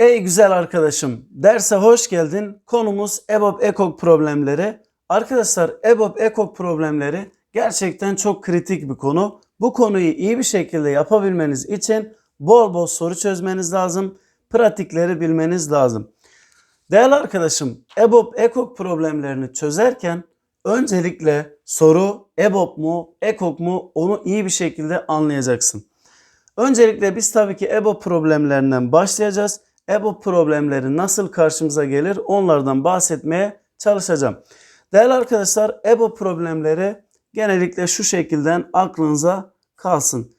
Ey güzel arkadaşım, derse hoş geldin. Konumuz EBOB EKOK problemleri. Arkadaşlar EBOB EKOK problemleri gerçekten çok kritik bir konu. Bu konuyu iyi bir şekilde yapabilmeniz için bol bol soru çözmeniz lazım. Pratikleri bilmeniz lazım. Değerli arkadaşım, EBOB EKOK problemlerini çözerken öncelikle soru EBOB mu, EKOK mu onu iyi bir şekilde anlayacaksın. Öncelikle biz tabii ki EBO problemlerinden başlayacağız. EBO problemleri nasıl karşımıza gelir onlardan bahsetmeye çalışacağım. Değerli arkadaşlar EBO problemleri genellikle şu şekilden aklınıza kalsın.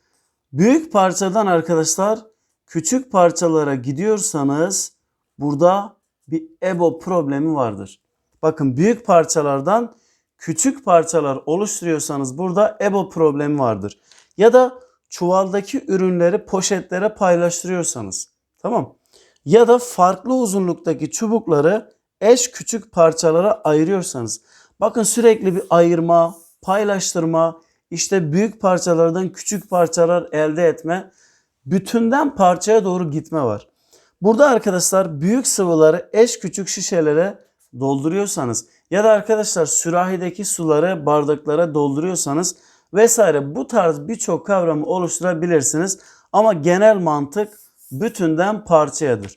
Büyük parçadan arkadaşlar küçük parçalara gidiyorsanız burada bir EBO problemi vardır. Bakın büyük parçalardan küçük parçalar oluşturuyorsanız burada EBO problemi vardır. Ya da çuvaldaki ürünleri poşetlere paylaştırıyorsanız. Tamam. Ya da farklı uzunluktaki çubukları eş küçük parçalara ayırıyorsanız. Bakın sürekli bir ayırma, paylaştırma, işte büyük parçalardan küçük parçalar elde etme, bütünden parçaya doğru gitme var. Burada arkadaşlar büyük sıvıları eş küçük şişelere dolduruyorsanız ya da arkadaşlar sürahideki suları bardaklara dolduruyorsanız vesaire bu tarz birçok kavramı oluşturabilirsiniz. Ama genel mantık bütünden parçayadır.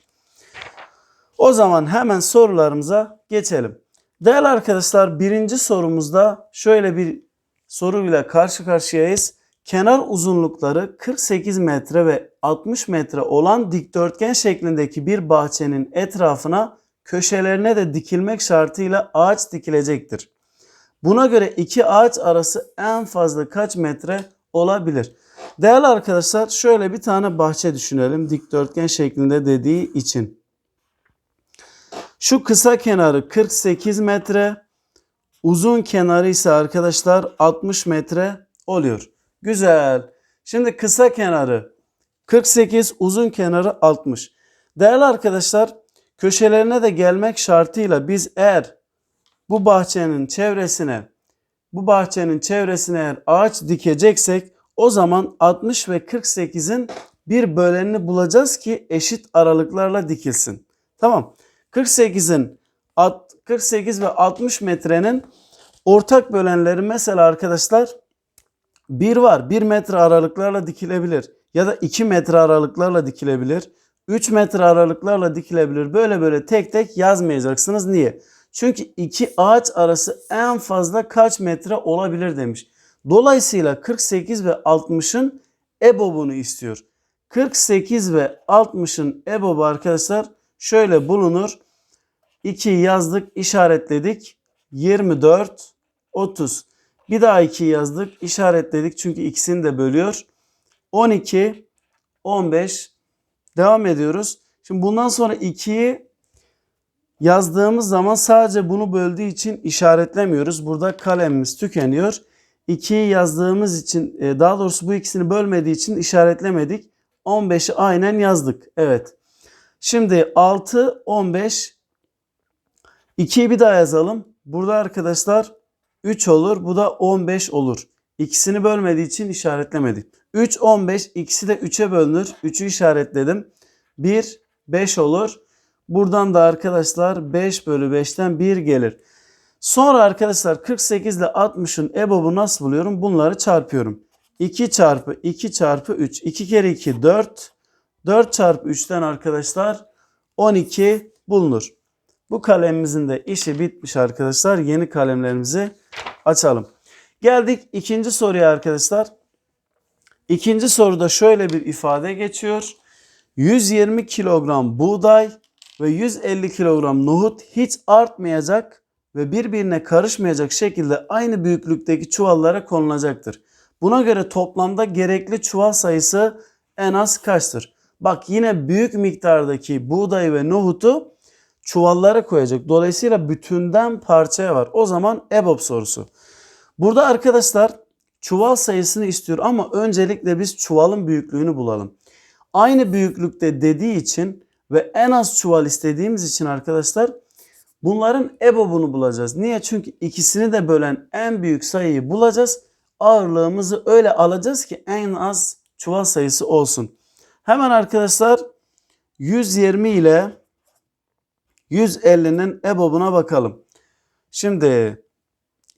O zaman hemen sorularımıza geçelim. Değerli arkadaşlar birinci sorumuzda şöyle bir soruyla karşı karşıyayız. Kenar uzunlukları 48 metre ve 60 metre olan dikdörtgen şeklindeki bir bahçenin etrafına köşelerine de dikilmek şartıyla ağaç dikilecektir. Buna göre iki ağaç arası en fazla kaç metre olabilir? Değerli arkadaşlar şöyle bir tane bahçe düşünelim dikdörtgen şeklinde dediği için. Şu kısa kenarı 48 metre, uzun kenarı ise arkadaşlar 60 metre oluyor. Güzel. Şimdi kısa kenarı 48, uzun kenarı 60. Değerli arkadaşlar köşelerine de gelmek şartıyla biz eğer bu bahçenin çevresine bu bahçenin çevresine eğer ağaç dikeceksek o zaman 60 ve 48'in bir bölenini bulacağız ki eşit aralıklarla dikilsin. Tamam. 48'in 48 ve 60 metrenin ortak bölenleri mesela arkadaşlar 1 var. 1 metre aralıklarla dikilebilir. Ya da 2 metre aralıklarla dikilebilir. 3 metre aralıklarla dikilebilir. Böyle böyle tek tek yazmayacaksınız. Niye? Çünkü iki ağaç arası en fazla kaç metre olabilir demiş. Dolayısıyla 48 ve 60'ın EBOB'unu istiyor. 48 ve 60'ın EBOB'u arkadaşlar şöyle bulunur. 2 yazdık, işaretledik. 24, 30. Bir daha 2 yazdık, işaretledik çünkü ikisini de bölüyor. 12, 15. Devam ediyoruz. Şimdi bundan sonra 2'yi yazdığımız zaman sadece bunu böldüğü için işaretlemiyoruz. Burada kalemimiz tükeniyor. 2'yi yazdığımız için e, daha doğrusu bu ikisini bölmediği için işaretlemedik. 15'i aynen yazdık. Evet. Şimdi 6, 15. 2'yi bir daha yazalım. Burada arkadaşlar 3 olur. Bu da 15 olur. İkisini bölmediği için işaretlemedik. 3, 15. ikisi de 3'e bölünür. 3'ü işaretledim. 1, 5 olur. Buradan da arkadaşlar 5 bölü 5'ten 1 gelir. Sonra arkadaşlar 48 ile 60'ın EBOB'u nasıl buluyorum? Bunları çarpıyorum. 2 çarpı 2 çarpı 3. 2 kere 2 4. 4 çarpı 3'ten arkadaşlar 12 bulunur. Bu kalemimizin de işi bitmiş arkadaşlar. Yeni kalemlerimizi açalım. Geldik ikinci soruya arkadaşlar. İkinci soruda şöyle bir ifade geçiyor. 120 kilogram buğday ve 150 kilogram nohut hiç artmayacak ve birbirine karışmayacak şekilde aynı büyüklükteki çuvallara konulacaktır. Buna göre toplamda gerekli çuval sayısı en az kaçtır? Bak yine büyük miktardaki buğday ve nohutu çuvallara koyacak. Dolayısıyla bütünden parçaya var. O zaman EBOB sorusu. Burada arkadaşlar çuval sayısını istiyor ama öncelikle biz çuvalın büyüklüğünü bulalım. Aynı büyüklükte dediği için ve en az çuval istediğimiz için arkadaşlar bunların EBOB'unu bulacağız. Niye? Çünkü ikisini de bölen en büyük sayıyı bulacağız. Ağırlığımızı öyle alacağız ki en az çuval sayısı olsun. Hemen arkadaşlar 120 ile 150'nin EBOB'una bakalım. Şimdi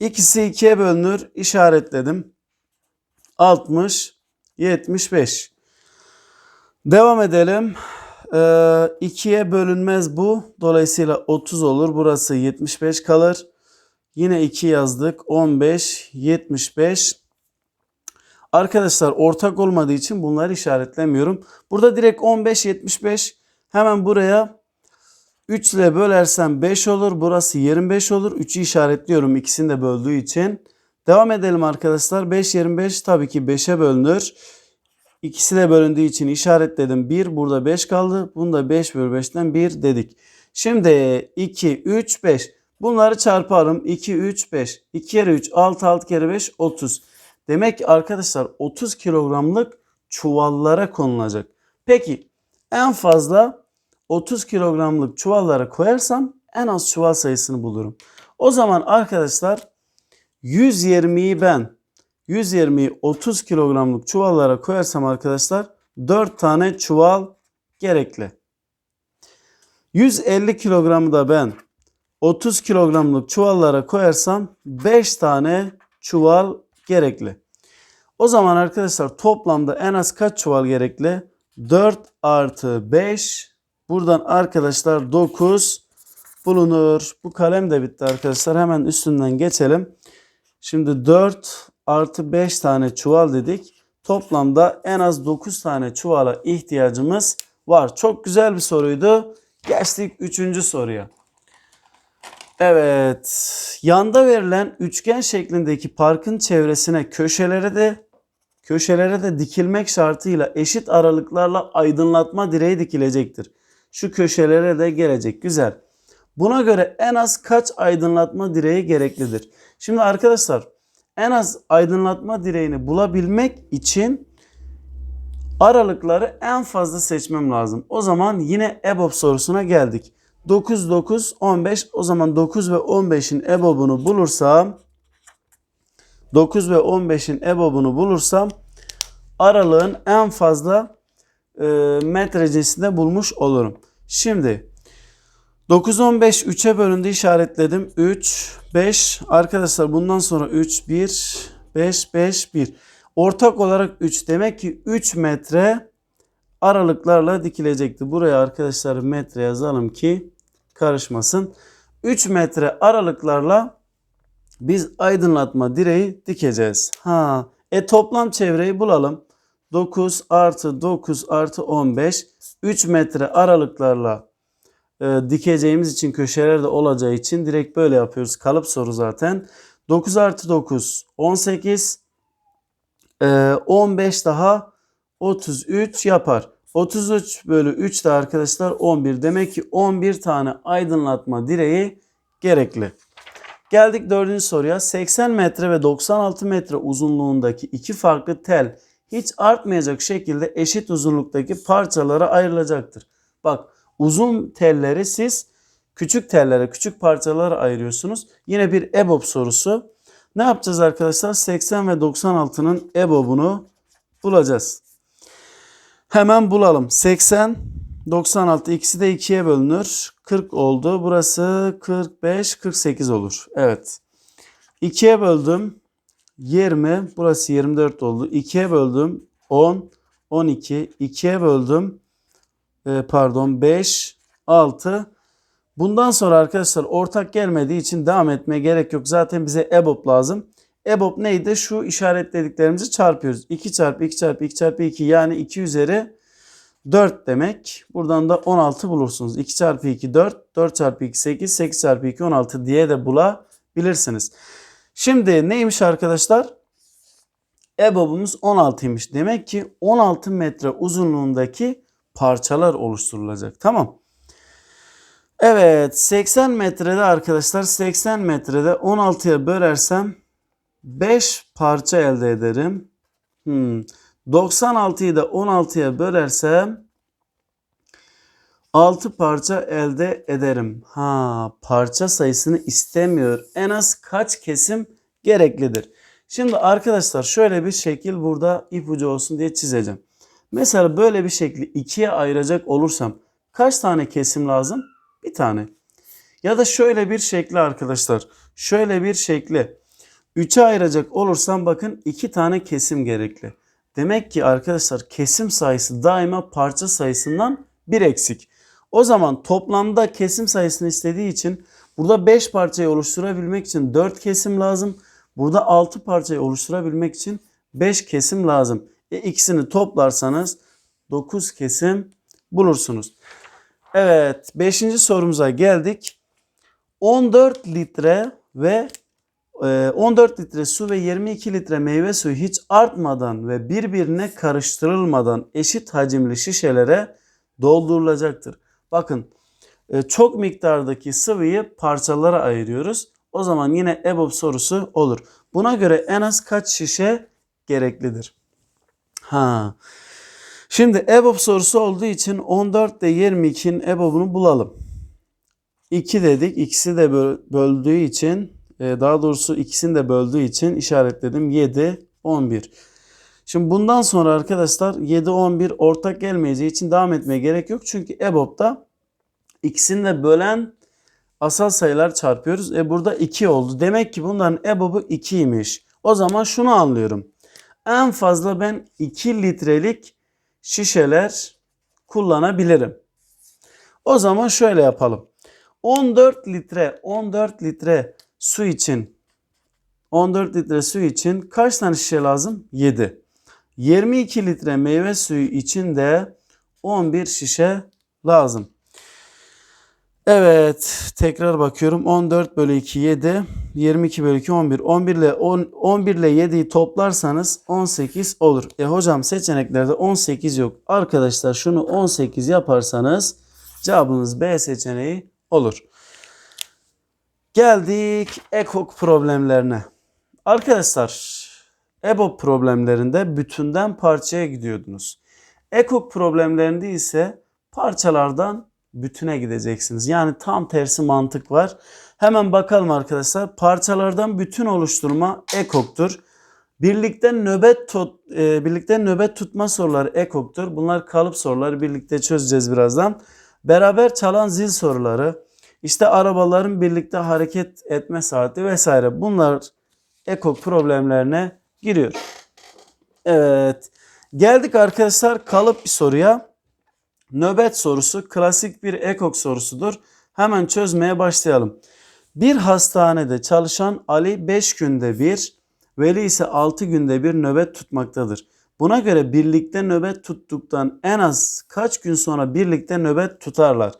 ikisi ikiye bölünür işaretledim. 60, 75. Devam edelim. Ee, ikiye bölünmez bu. Dolayısıyla 30 olur. Burası 75 kalır. Yine 2 yazdık. 15, 75. Arkadaşlar ortak olmadığı için bunları işaretlemiyorum. Burada direkt 15, 75. Hemen buraya 3 ile bölersem 5 olur. Burası 25 olur. 3'ü işaretliyorum ikisini de böldüğü için. Devam edelim arkadaşlar. 5, 25 tabii ki 5'e bölünür. İkisi de bölündüğü için işaretledim. 1 burada 5 kaldı. Bunda 5 bölü 5'ten 1 dedik. Şimdi 2, 3, 5. Bunları çarparım. 2, 3, 5. 2 kere 3, 6, 6 kere 5, 30. Demek ki arkadaşlar 30 kilogramlık çuvallara konulacak. Peki en fazla 30 kilogramlık çuvallara koyarsam en az çuval sayısını bulurum. O zaman arkadaşlar 120'yi ben 120'yi 30 kilogramlık çuvallara koyarsam arkadaşlar 4 tane çuval gerekli. 150 kilogramı da ben 30 kilogramlık çuvallara koyarsam 5 tane çuval gerekli. O zaman arkadaşlar toplamda en az kaç çuval gerekli? 4 artı 5 buradan arkadaşlar 9 bulunur. Bu kalem de bitti arkadaşlar. Hemen üstünden geçelim. Şimdi 4 artı 5 tane çuval dedik. Toplamda en az 9 tane çuvala ihtiyacımız var. Çok güzel bir soruydu. Geçtik 3. soruya. Evet. Yanda verilen üçgen şeklindeki parkın çevresine köşelere de köşelere de dikilmek şartıyla eşit aralıklarla aydınlatma direği dikilecektir. Şu köşelere de gelecek. Güzel. Buna göre en az kaç aydınlatma direği gereklidir? Şimdi arkadaşlar en az aydınlatma direğini bulabilmek için aralıkları en fazla seçmem lazım. O zaman yine EBOB sorusuna geldik. 9, 9, 15 o zaman 9 ve 15'in EBOB'unu bulursam 9 ve 15'in EBOB'unu bulursam aralığın en fazla e, metrecesinde bulmuş olurum. Şimdi 9, 15 3'e bölündü işaretledim. 3, 5 arkadaşlar bundan sonra 3, 1, 5, 5, 1. Ortak olarak 3 demek ki 3 metre aralıklarla dikilecekti. Buraya arkadaşlar metre yazalım ki karışmasın. 3 metre aralıklarla biz aydınlatma direği dikeceğiz. Ha, e toplam çevreyi bulalım. 9 artı 9 artı 15 3 metre aralıklarla e, dikeceğimiz için köşeler de olacağı için direkt böyle yapıyoruz. Kalıp soru zaten. 9 artı 9 18 e, 15 daha 33 yapar. 33 bölü 3 de arkadaşlar 11. Demek ki 11 tane aydınlatma direği gerekli. Geldik dördüncü soruya. 80 metre ve 96 metre uzunluğundaki iki farklı tel hiç artmayacak şekilde eşit uzunluktaki parçalara ayrılacaktır. Bak uzun telleri siz küçük tellere, küçük parçalara ayırıyorsunuz. Yine bir EBOB sorusu. Ne yapacağız arkadaşlar? 80 ve 96'nın EBOB'unu bulacağız. Hemen bulalım. 80, 96 ikisi de 2'ye bölünür. 40 oldu. Burası 45, 48 olur. Evet. 2'ye böldüm. 20. Burası 24 oldu. 2'ye böldüm. 10, 12. 2'ye böldüm. E, pardon 5, 6. Bundan sonra arkadaşlar ortak gelmediği için devam etmeye gerek yok. Zaten bize EBOB lazım. EBOB neydi? Şu işaretlediklerimizi çarpıyoruz. 2 çarpı 2 çarpı 2 çarpı 2 yani 2 üzeri 4 demek. Buradan da 16 bulursunuz. 2 çarpı 2 4, 4 çarpı 2 8, 8 çarpı 2 16 diye de bulabilirsiniz. Şimdi neymiş arkadaşlar? EBOB'umuz 16'ymış. Demek ki 16 metre uzunluğundaki parçalar oluşturulacak. Tamam. Evet 80 metrede arkadaşlar 80 metrede 16'ya bölersem 5 parça elde ederim. Hmm. 96'yı da 16'ya bölersem 6 parça elde ederim. Ha, parça sayısını istemiyor. En az kaç kesim gereklidir? Şimdi arkadaşlar şöyle bir şekil burada ipucu olsun diye çizeceğim. Mesela böyle bir şekli ikiye ayıracak olursam Kaç tane kesim lazım? Bir tane. Ya da şöyle bir şekli arkadaşlar. Şöyle bir şekli. 3'e ayıracak olursam bakın 2 tane kesim gerekli. Demek ki arkadaşlar kesim sayısı daima parça sayısından 1 eksik. O zaman toplamda kesim sayısını istediği için burada 5 parçayı oluşturabilmek için 4 kesim lazım. Burada 6 parçayı oluşturabilmek için 5 kesim lazım. E ikisini toplarsanız 9 kesim bulursunuz. Evet 5. sorumuza geldik. 14 litre ve e, 14 litre su ve 22 litre meyve suyu hiç artmadan ve birbirine karıştırılmadan eşit hacimli şişelere doldurulacaktır. Bakın e, çok miktardaki sıvıyı parçalara ayırıyoruz. O zaman yine EBOB sorusu olur. Buna göre en az kaç şişe gereklidir? Ha. Şimdi EBOB sorusu olduğu için 14 ile 22'nin EBOB'unu bulalım. 2 dedik. İkisi de böl- böldüğü için e, daha doğrusu ikisini de böldüğü için işaretledim. 7, 11. Şimdi bundan sonra arkadaşlar 7, 11 ortak gelmeyeceği için devam etmeye gerek yok. Çünkü EBOB'da ikisini de bölen asal sayılar çarpıyoruz. E burada 2 oldu. Demek ki bunların EBOB'u 2'ymiş. O zaman şunu anlıyorum. En fazla ben 2 litrelik şişeler kullanabilirim. O zaman şöyle yapalım. 14 litre 14 litre su için 14 litre su için kaç tane şişe lazım? 7. 22 litre meyve suyu için de 11 şişe lazım. Evet tekrar bakıyorum 14 bölü 2 7 22 bölü 2 11 11 ile 10, 11 ile 7'yi toplarsanız 18 olur. E hocam seçeneklerde 18 yok. Arkadaşlar şunu 18 yaparsanız cevabınız B seçeneği olur. Geldik ekok problemlerine. Arkadaşlar EBOB problemlerinde bütünden parçaya gidiyordunuz. Ekok problemlerinde ise parçalardan bütüne gideceksiniz. Yani tam tersi mantık var. Hemen bakalım arkadaşlar. Parçalardan bütün oluşturma ekoktur. Birlikte nöbet tut, e, birlikte nöbet tutma soruları ekoktur. Bunlar kalıp soruları birlikte çözeceğiz birazdan. Beraber çalan zil soruları, işte arabaların birlikte hareket etme saati vesaire. Bunlar ekok problemlerine giriyor. Evet. Geldik arkadaşlar kalıp bir soruya. Nöbet sorusu klasik bir ekok sorusudur. Hemen çözmeye başlayalım. Bir hastanede çalışan Ali 5 günde bir, Veli ise 6 günde bir nöbet tutmaktadır. Buna göre birlikte nöbet tuttuktan en az kaç gün sonra birlikte nöbet tutarlar?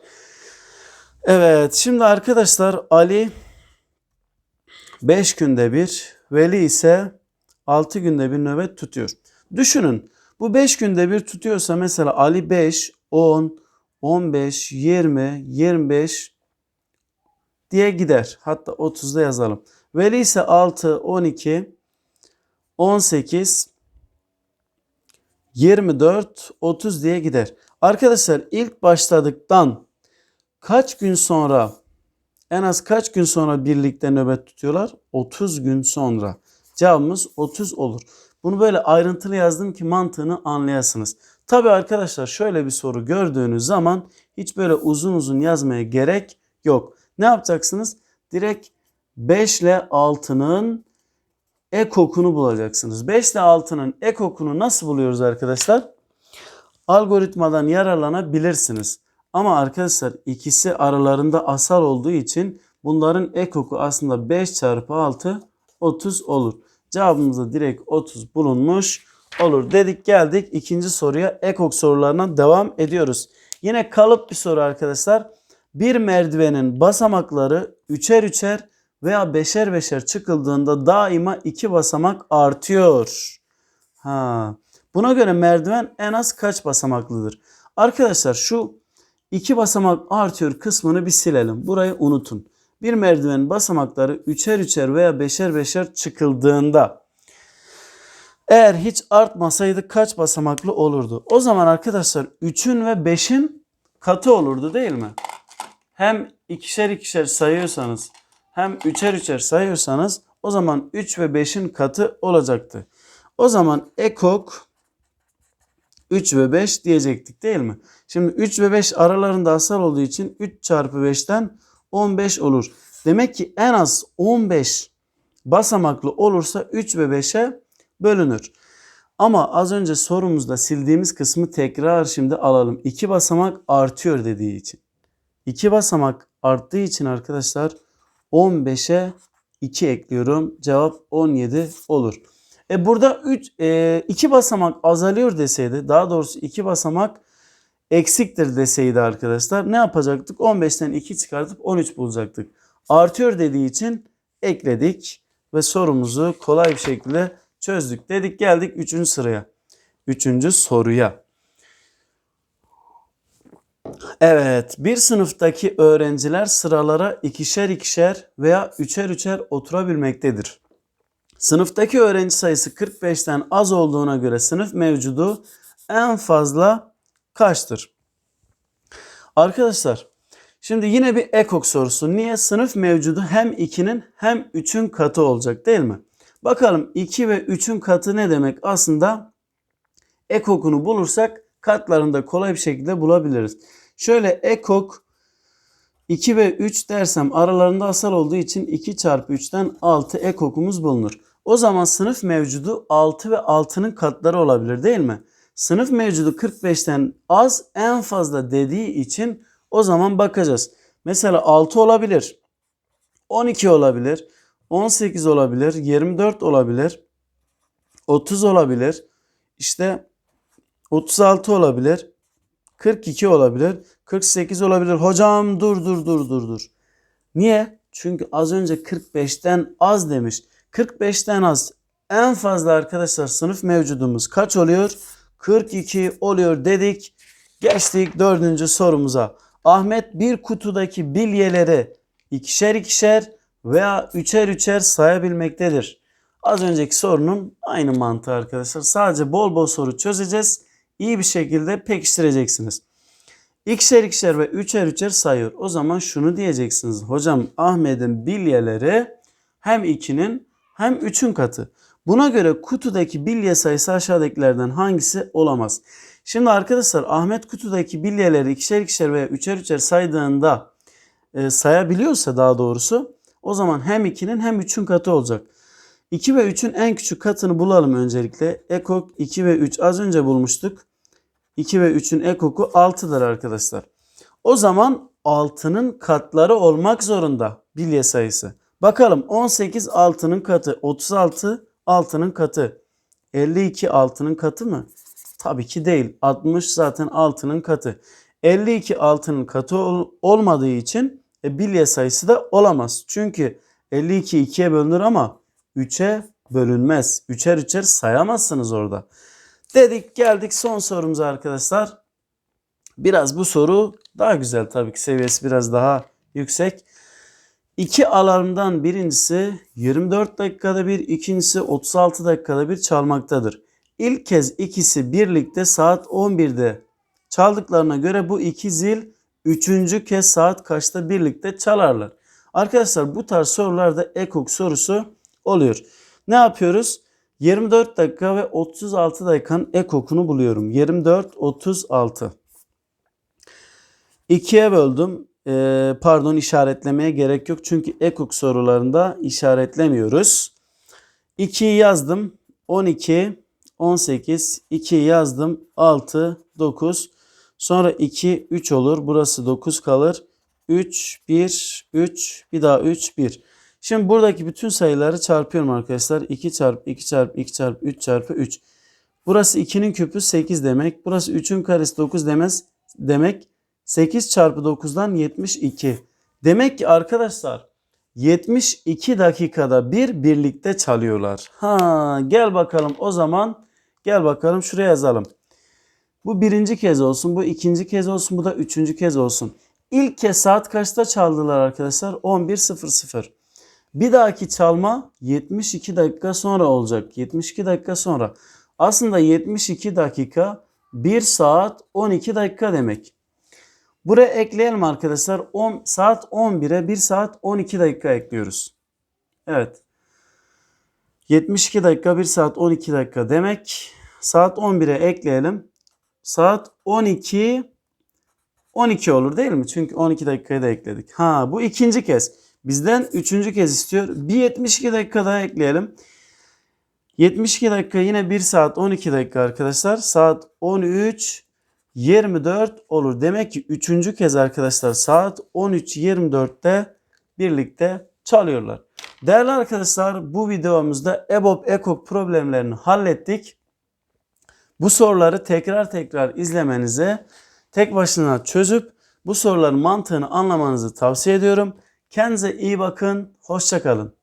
Evet şimdi arkadaşlar Ali 5 günde bir, Veli ise 6 günde bir nöbet tutuyor. Düşünün bu 5 günde bir tutuyorsa mesela Ali 5, 10, 15, 20, 25 diye gider. Hatta 30'da yazalım. Veli ise 6, 12, 18, 24, 30 diye gider. Arkadaşlar ilk başladıktan kaç gün sonra en az kaç gün sonra birlikte nöbet tutuyorlar? 30 gün sonra. Cevabımız 30 olur. Bunu böyle ayrıntılı yazdım ki mantığını anlayasınız. Tabi arkadaşlar şöyle bir soru gördüğünüz zaman hiç böyle uzun uzun yazmaya gerek yok. Ne yapacaksınız? Direkt 5 ile 6'nın ekokunu bulacaksınız. 5 ile 6'nın ekokunu nasıl buluyoruz arkadaşlar? Algoritmadan yararlanabilirsiniz. Ama arkadaşlar ikisi aralarında asal olduğu için bunların ekoku aslında 5 çarpı 6 30 olur. Cevabımızda direkt 30 bulunmuş olur dedik geldik ikinci soruya ekok sorularına devam ediyoruz. Yine kalıp bir soru arkadaşlar. Bir merdivenin basamakları üçer üçer veya beşer beşer çıkıldığında daima iki basamak artıyor. Ha. Buna göre merdiven en az kaç basamaklıdır? Arkadaşlar şu iki basamak artıyor kısmını bir silelim. Burayı unutun. Bir merdivenin basamakları üçer üçer veya beşer beşer çıkıldığında eğer hiç artmasaydı kaç basamaklı olurdu? O zaman arkadaşlar 3'ün ve 5'in katı olurdu değil mi? Hem ikişer ikişer sayıyorsanız hem üçer üçer sayıyorsanız o zaman 3 ve 5'in katı olacaktı. O zaman ekok 3 ve 5 diyecektik değil mi? Şimdi 3 ve 5 aralarında asal olduğu için 3 çarpı 5'ten 15 olur. Demek ki en az 15 basamaklı olursa 3 ve 5'e bölünür. Ama az önce sorumuzda sildiğimiz kısmı tekrar şimdi alalım. 2 basamak artıyor dediği için. 2 basamak arttığı için arkadaşlar 15'e 2 ekliyorum. Cevap 17 olur. E burada 3 e, 2 basamak azalıyor deseydi, daha doğrusu 2 basamak eksiktir deseydi arkadaşlar ne yapacaktık? 15'ten 2 çıkartıp 13 bulacaktık. Artıyor dediği için ekledik ve sorumuzu kolay bir şekilde çözdük. Dedik geldik 3. sıraya. 3. soruya. Evet, bir sınıftaki öğrenciler sıralara ikişer ikişer veya üçer üçer oturabilmektedir. Sınıftaki öğrenci sayısı 45'ten az olduğuna göre sınıf mevcudu en fazla kaçtır? Arkadaşlar, şimdi yine bir ekok sorusu. Niye sınıf mevcudu hem 2'nin hem 3'ün katı olacak değil mi? Bakalım 2 ve 3'ün katı ne demek? Aslında ekokunu bulursak katlarını da kolay bir şekilde bulabiliriz. Şöyle ekok 2 ve 3 dersem aralarında asal olduğu için 2 çarpı 3'ten 6 ekokumuz bulunur. O zaman sınıf mevcudu 6 ve 6'nın katları olabilir değil mi? Sınıf mevcudu 45'ten az en fazla dediği için o zaman bakacağız. Mesela 6 olabilir. 12 olabilir. 18 olabilir. 24 olabilir. 30 olabilir. İşte 36 olabilir. 42 olabilir. 48 olabilir. Hocam dur dur dur dur dur. Niye? Çünkü az önce 45'ten az demiş. 45'ten az en fazla arkadaşlar sınıf mevcudumuz kaç oluyor? 42 oluyor dedik. Geçtik dördüncü sorumuza. Ahmet bir kutudaki bilyeleri ikişer ikişer veya üçer üçer sayabilmektedir. Az önceki sorunun aynı mantığı arkadaşlar. Sadece bol bol soru çözeceğiz. İyi bir şekilde pekiştireceksiniz. İkişer ikişer ve üçer üçer sayıyor. O zaman şunu diyeceksiniz. Hocam Ahmet'in bilyeleri hem 2'nin hem 3'ün katı. Buna göre kutudaki bilye sayısı aşağıdakilerden hangisi olamaz? Şimdi arkadaşlar Ahmet kutudaki bilyeleri ikişer ikişer veya üçer üçer saydığında e, sayabiliyorsa daha doğrusu o zaman hem 2'nin hem 3'ün katı olacak. 2 ve 3'ün en küçük katını bulalım öncelikle. Ekok 2 ve 3 az önce bulmuştuk. 2 ve 3'ün ekoku 6'dır arkadaşlar. O zaman 6'nın katları olmak zorunda bilye sayısı. Bakalım 18 6'nın katı, 36 6'nın katı, 52 6'nın katı mı? Tabii ki değil. 60 zaten 6'nın katı. 52 6'nın katı ol- olmadığı için e, bilye sayısı da olamaz. Çünkü 52 2'ye bölünür ama 3'e bölünmez. Üçer üçer sayamazsınız orada. Dedik geldik son sorumuza arkadaşlar. Biraz bu soru daha güzel tabii ki seviyesi biraz daha yüksek. İki alarmdan birincisi 24 dakikada bir, ikincisi 36 dakikada bir çalmaktadır. İlk kez ikisi birlikte saat 11'de çaldıklarına göre bu iki zil üçüncü kez saat kaçta birlikte çalarlar. Arkadaşlar bu tarz sorularda ekok sorusu oluyor. Ne yapıyoruz? 24 dakika ve 36 dakikanın ekokunu buluyorum. 24, 36. 2'ye böldüm. Ee, pardon işaretlemeye gerek yok. Çünkü ekok sorularında işaretlemiyoruz. 2'yi yazdım. 12, 18, 2'yi yazdım. 6, 9. Sonra 2, 3 olur. Burası 9 kalır. 3, 1, 3, bir daha 3, 1. Şimdi buradaki bütün sayıları çarpıyorum arkadaşlar. 2 çarpı 2 çarpı 2 çarpı 3 çarpı 3. Burası 2'nin küpü 8 demek. Burası 3'ün karesi 9 demez demek. 8 çarpı 9'dan 72. Demek ki arkadaşlar 72 dakikada bir birlikte çalıyorlar. Ha gel bakalım o zaman gel bakalım şuraya yazalım. Bu birinci kez olsun, bu ikinci kez olsun, bu da üçüncü kez olsun. İlk kez saat kaçta çaldılar arkadaşlar? 11.00. Bir dahaki çalma 72 dakika sonra olacak. 72 dakika sonra. Aslında 72 dakika 1 saat 12 dakika demek. Buraya ekleyelim arkadaşlar. 10 saat 11'e 1 saat 12 dakika ekliyoruz. Evet. 72 dakika 1 saat 12 dakika demek. Saat 11'e ekleyelim. Saat 12 12 olur değil mi? Çünkü 12 dakikayı da ekledik. Ha bu ikinci kez. Bizden üçüncü kez istiyor. Bir 72 dakika daha ekleyelim. 72 dakika yine 1 saat 12 dakika arkadaşlar. Saat 13 24 olur. Demek ki üçüncü kez arkadaşlar saat 13.24'te birlikte çalıyorlar. Değerli arkadaşlar bu videomuzda EBOB EKOK problemlerini hallettik. Bu soruları tekrar tekrar izlemenize tek başına çözüp bu soruların mantığını anlamanızı tavsiye ediyorum. Kendinize iyi bakın. Hoşçakalın.